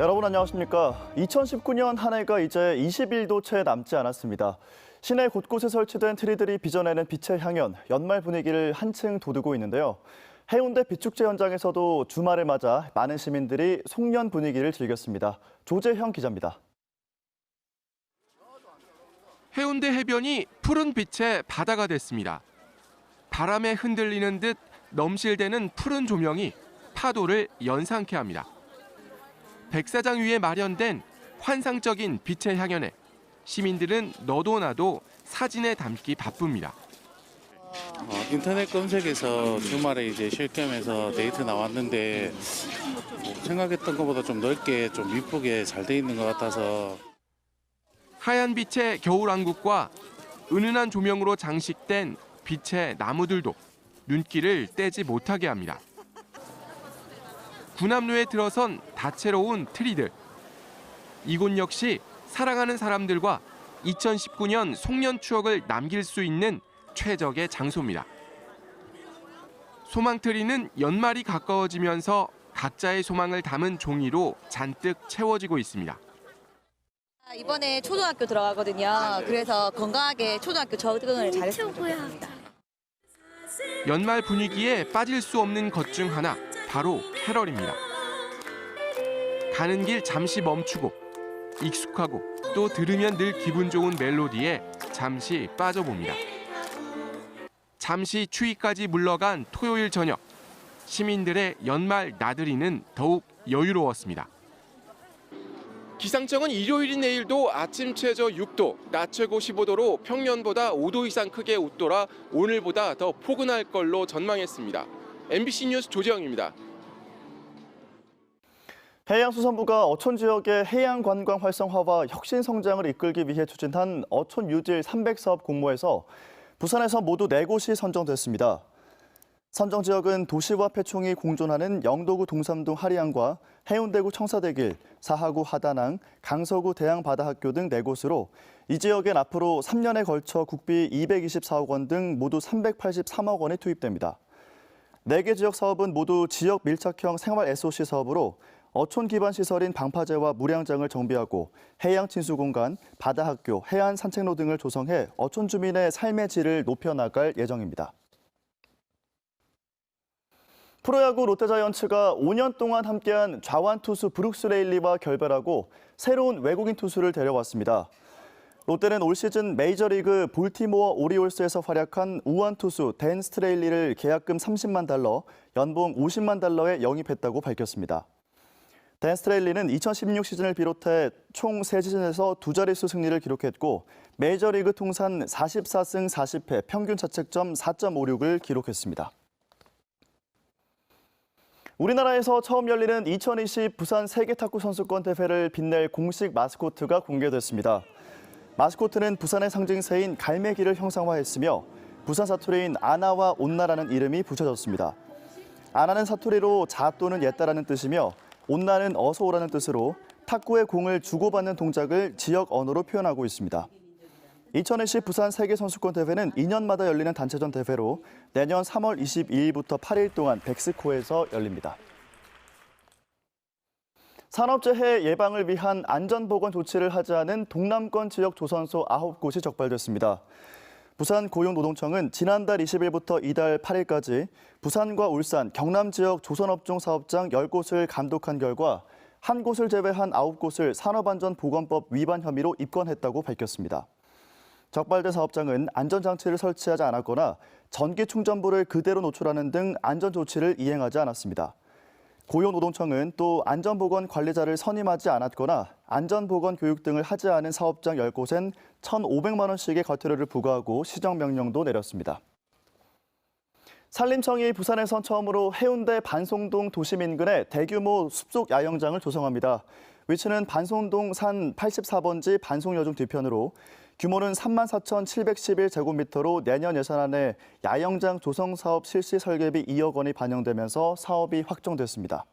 여러분 안녕하십니까? 2019년 한 해가 이제 20일도 채 남지 않았습니다. 시내 곳곳에 설치된 트리들이 빚어내는 빛의 향연, 연말 분위기를 한층 돋우고 있는데요. 해운대 빛축제 현장에서도 주말을 맞아 많은 시민들이 송년 분위기를 즐겼습니다. 조재형 기자입니다. 해운대 해변이 푸른 빛의 바다가 됐습니다. 바람에 흔들리는 듯 넘실대는 푸른 조명이 파도를 연상케 합니다. 백사장 위에 마련된 환상적인 빛의 향연에 시민들은 너도 나도 사진에 담기 바쁩니다. 어, 인터넷 검색에서 주말에 이제 쉴 겸해서 데이트 나왔는데 뭐 생각했던 것보다 좀 넓게 좀 이쁘게 잘 돼 있는 것 같아서 하얀 빛의 겨울왕국과 은은한 조명으로 장식된 빛의 나무들도 눈길을 떼지 못하게 합니다. 구남로에 들어선 다채로운 트리들. 이곳 역시 사랑하는 사람들과 2019년 송년 추억을 남길 수 있는 최적의 장소입니다. 소망트리는 연말이 가까워지면서 각자의 소망을 담은 종이로 잔뜩 채워지고 있습니다. 아, 이번에 초등학교 들어가거든요. 그래서 건강하게 초등학교 적응을 잘했으면 좋겠습니다. 연말 분위기에 빠질 수 없는 것 중 하나 바로 캐럴입니다. 가는 길 잠시 멈추고 익숙하고 또 들으면 늘 기분 좋은 멜로디에 잠시 빠져봅니다. 잠시 추위까지 물러간 토요일 저녁 시민들의 연말 나들이는 더욱 여유로웠습니다. 기상청은 일요일인 내일도 아침 최저 6도, 낮 최고 15도로 평년보다 5도 이상 크게 웃돌아 오늘보다 더 포근할 걸로 전망했습니다. MBC 뉴스 조재영입니다. 해양수산부가 어촌 지역의 해양 관광 활성화와 혁신 성장을 이끌기 위해 추진한 어촌 유질 300 사업 공모에서 부산에서 모두 4곳이 선정됐습니다. 선정 지역은 도시와 폐총이 공존하는 영도구 동삼동 하리안과 해운대구 청사대길, 사하구 하다낭, 강서구 대양바다학교 등 4곳으로 이 지역엔 앞으로 3년에 걸쳐 국비 224억 원 등 모두 383억 원이 투입됩니다. 4개 지역 사업은 모두 지역 밀착형 생활 SOC 사업으로 어촌 기반 시설인 방파제와 무량장을 정비하고 해양 친수 공간, 바다 학교, 해안 산책로 등을 조성해 어촌 주민의 삶의 질을 높여 나갈 예정입니다. 프로야구 롯데자이언츠가 5년 동안 함께한 좌완 투수 브룩스 레일리와 결별하고 새로운 외국인 투수를 데려왔습니다. 롯데는 올 시즌 메이저리그 볼티모어 오리올스에서 활약한 우완 투수 댄 스트레일리를 계약금 30만 달러, 연봉 50만 달러에 영입했다고 밝혔습니다. 댄 스트레일리는 2016 시즌을 비롯해 총 3시즌에서 두 자릿수 승리를 기록했고 메이저리그 통산 44승 40패 평균 자책점 4.56을 기록했습니다. 우리나라에서 처음 열리는 2020 부산 세계탁구 선수권 대회를 빛낼 공식 마스코트가 공개됐습니다. 마스코트는 부산의 상징새인 갈매기를 형상화했으며 부산 사투리인 아나와 온나라는 이름이 붙여졌습니다. 아나는 사투리로 자 또는 옛다라는 뜻이며 온나는 어서 오라는 뜻으로 탁구의 공을 주고받는 동작을 지역 언어로 표현하고 있습니다. 2020 부산 세계선수권 대회는 2년마다 열리는 단체전 대회로 내년 3월 22일부터 8일 동안 백스코에서 열립니다. 산업재해 예방을 위한 안전보건 조치를 하지 않은 동남권 지역 조선소 9곳이 적발됐습니다. 부산 고용노동청은 지난달 20일부터 이달 8일까지 부산과 울산, 경남 지역 조선업종 사업장 10곳을 감독한 결과 한 곳을 제외한 9곳을 산업안전보건법 위반 혐의로 입건했다고 밝혔습니다. 적발된 사업장은 안전장치를 설치하지 않았거나 전기 충전부를 그대로 노출하는 등 안전 조치를 이행하지 않았습니다. 고용노동청은 또 안전보건 관리자를 선임하지 않았거나 안전보건 교육 등을 하지 않은 사업장 10곳엔 1,500만 원씩의 과태료를 부과하고 시정명령도 내렸습니다. 산림청이 부산에선 처음으로 해운대 반송동 도심 인근에 대규모 숲속 야영장을 조성합니다. 위치는 반송동 산 84번지 반송여중 뒤편으로 규모는 34,711제곱미터로 내년 예산안에 야영장 조성 사업 실시 설계비 2억 원이 반영되면서 사업이 확정됐습니다.